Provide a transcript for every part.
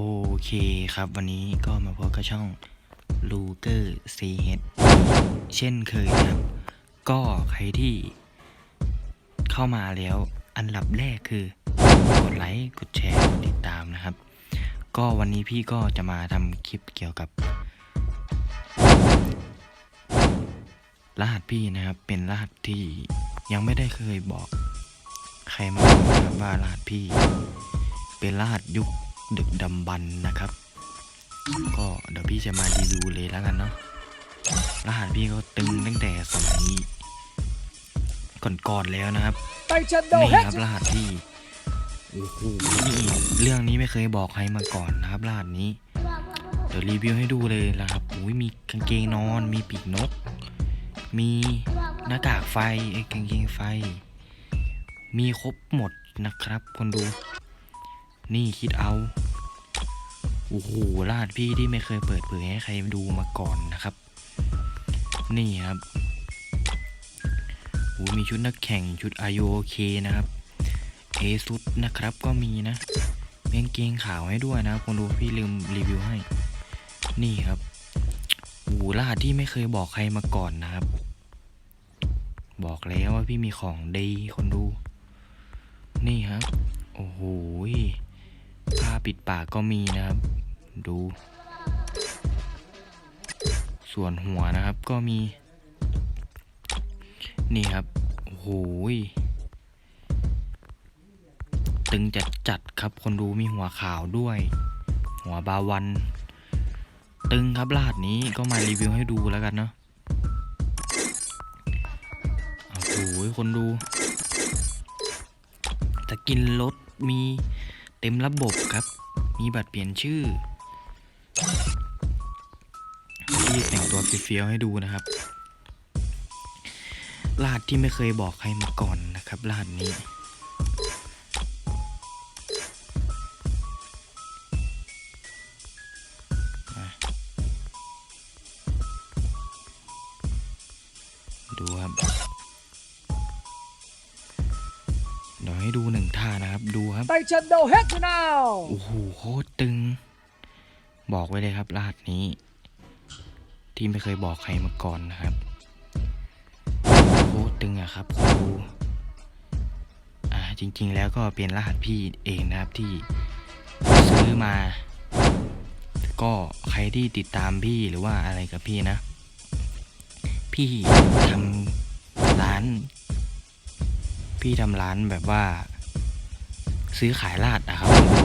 โอเคครับ วันนี้ก็มาพบกับช่อง l u g e r c h เฮดเช่นเคยนะครับ ก็ใครที่เข้ามาแล้วอันดับแรกคือกดไลค์กดแชร์กดติดตามนะครับ ก็วันนี้พี่ก็จะมาทำคลิปเกี่ยวกับ รหัสพี่นะครับเป็นรหัสที่ยังไม่ได้เคยบอก ใครมาบอกนะครับว่ารหัสพี่ เป็นรหัสยุค ดึกดำบรรนะครับ ก็เดี๋ยวพี่จะมารีวิวเลยแล้วกันเนาะรหัสพี่ก็ตึงตั้งแต่สมัยก่อนๆแล้วนะครับไปชันโดนี่เฮดครับรหัสที่นี่เรื่องนี้ไม่เคยบอกใครมาก่อนนะครับรหัสนี้เดี๋ยวรีวิวให้ดูเลยนะครับอุ้ยมีกางเกงนอน มีปีกนก มีหน้ากากไฟไอ้กางเกงไฟ มีครบหมดนะครับคนดู นี่คิดเอา โอ้โหรหัสพี่ที่ไม่เคยเปิดเผยให้ใครดูมาก่อนนะครับ นี่ครับโอ้มีชุดนักแข่งชุดอายุโอเคนะครับเอซุดนะครับก็มีนะมีกางเกงขาวให้ด้วยนะคนดูพี่ลืมรีวิวให้ นี่ครับโอ้รหัสที่ไม่เคยบอกใครมาก่อนนะครับ บอกแล้วว่าพี่มีของดีคนดู นี่ครับ โอ้โห ผ้าปิดปากก็มีนะครับ ดู ส่วนหัวนะครับก็มี นี่ครับโอ้โหยตึงจัดจัดครับคนดูมีหัวขาวด้วย หัวบาวัน ตึงครับรหัสนี้ก็มารีวิวให้ดูแล้วกันเนาะโอ้โหคนดู จะกินรถมี เต็มระบบครับ มีบัตรเปลี่ยนชื่อที่แต่งตัวเฟี้ยวให้ดูนะครับ รหัสที่ไม่เคยบอกใครมาก่อนนะครับรหัสนี้ ดูครับ ดี๋ยวให้ดูหนึ่งท่านะครับ ดูครับไปชันโดเฮดนาวโอ้โหโคตรตึง บอกไว้เลยครับรหัสนี้ ที่ไม่เคยบอกใครมาก่อนนะครับโคตรตึงอะครับครูอ่าจริง ๆ แล้วก็เป็นรหัสพี่เองนะครับที่ซื้อมา ก็ใครที่ติดตามพี่หรือว่าอะไรกับพี่นะ พี่ทำร้าน พี่ทำร้านแบบว่า ซื้อขายรหัสนะครับคุณครู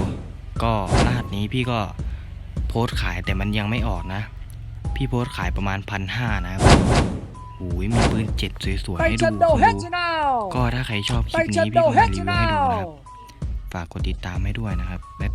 ก็รหัสนี้พี่ก็โพสต์ขายแต่มันยังไม่ออกนะ พี่โพสต์ขายประมาณพันห้านะครับโอ้ยมีปืนเจ็ดสวยไปๆให้ดูชันโดคุณเฮดดูนาวก็ถ้าใครชอบคไปลิปชันนี้โดพี่ก็เฮมาดรีวิวนาให้ดูวนะครับฝากกดติดตามให้ด้วยนะครับบ๊าย